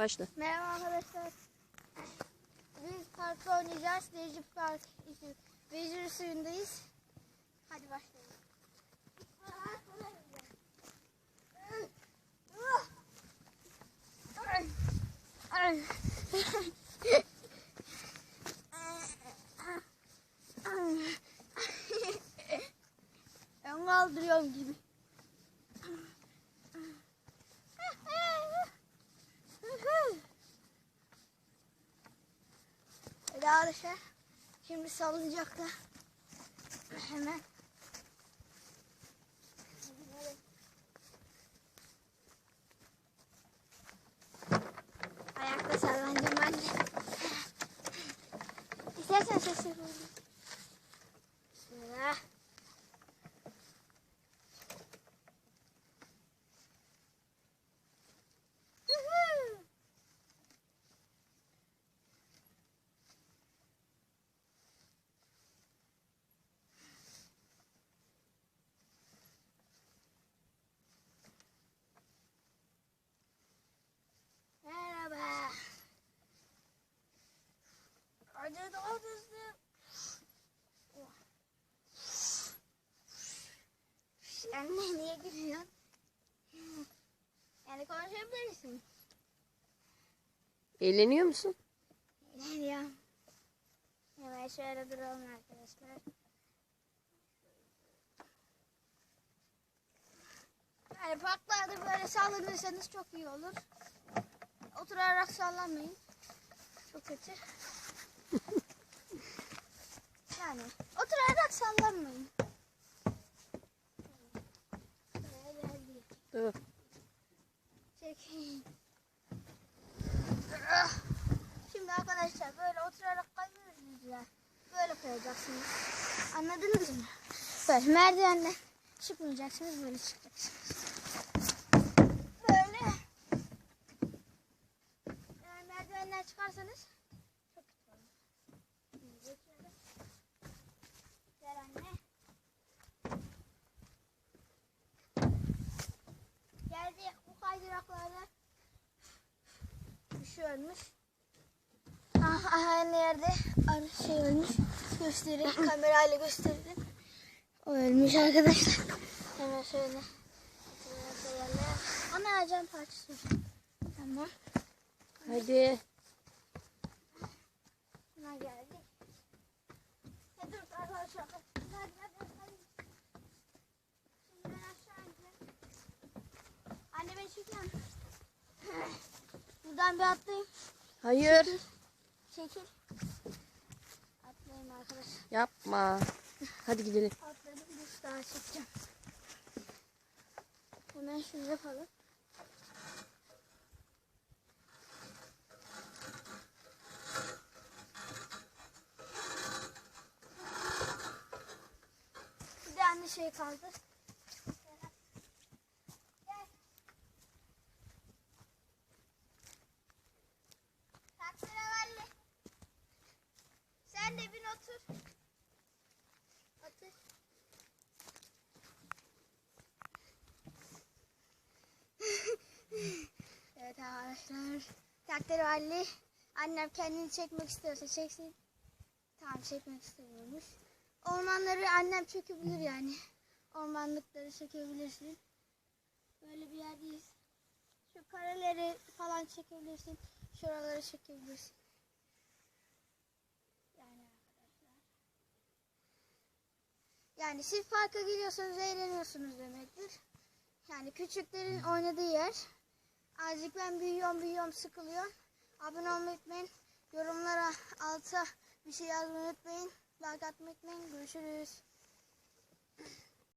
Başla. Merhaba arkadaşlar. Biz parkta oynayacağız. Necip Park için. Vezir suyundayız. Hadi başlayalım. Ben kaldırıyorum gibi. Evet arkadaşlar. Şimdi salınacakla hemen ayakta sallanacağım de. İstersen sesle koyayım. Bismillah. Woohoo! Merhaba. Hadi daha hızlı. Anne niye gülüyorsun? Yani konuşabilirsin. Eğleniyor musun? Diyor? Hemen şöyle duralım arkadaşlar. Yani parklarda böyle sallanırsanız çok iyi olur. Oturarak sallanmayın. Çok kötü. yani oturarak sallanmayın. Böyle geldi. Dur. Şimdi arkadaşlar böyle oturarak kayıyoruz ya. Böyle koyacaksınız. Anladınız mı? Böyle merdivenle çıkmayacaksınız böyle çıkacaksınız. Böyle. Eğer merdivenden çıkarsanız çok kötü olur. Şimdi geçelim. Gel anne. Geldi bu kaydıraklarda şey ölmüş. Ah, ah, aynı yerde arı şey ölmüş. Göstereyim kamerayla gösterdim. O ölmüş arkadaşlar. Hemen şöyle. Ana cam parçası. Tamam. Hadi. Buna geldik. Hadi dur arkadaşlar. Hadi hadi hadi. Şimdi ben aşağı Buradan bir atlayayım. Hayır. Çekil. Atlayayım arkadaşlar. Yapma. Hadi gidelim. Atladım bir daha çekeceğim. Hemen şunu yapalım. Bir de anne şey kaldı. Otur. Otur. evet arkadaşlar. Taksirevalli. Annem kendini çekmek istiyorsa çeksin. Tamam çekmek istemiyormuş. Ormanları annem çekebilir yani. Ormanlıkları çekebilirsin. Böyle bir yerdeyiz. Şu kareleri falan çekebilirsin. Şuraları çekebilirsin. Yani arkadaşlar. Yani siz parka gidiyorsanız eğleniyorsunuz demektir. Yani küçüklerin oynadığı yer. Azıcık ben büyüyorum büyüyorum sıkılıyorum. Abone olmayı unutmayın. Yorumlara alta bir şey yazmayı unutmayın. Like atmayı unutmayın. Görüşürüz.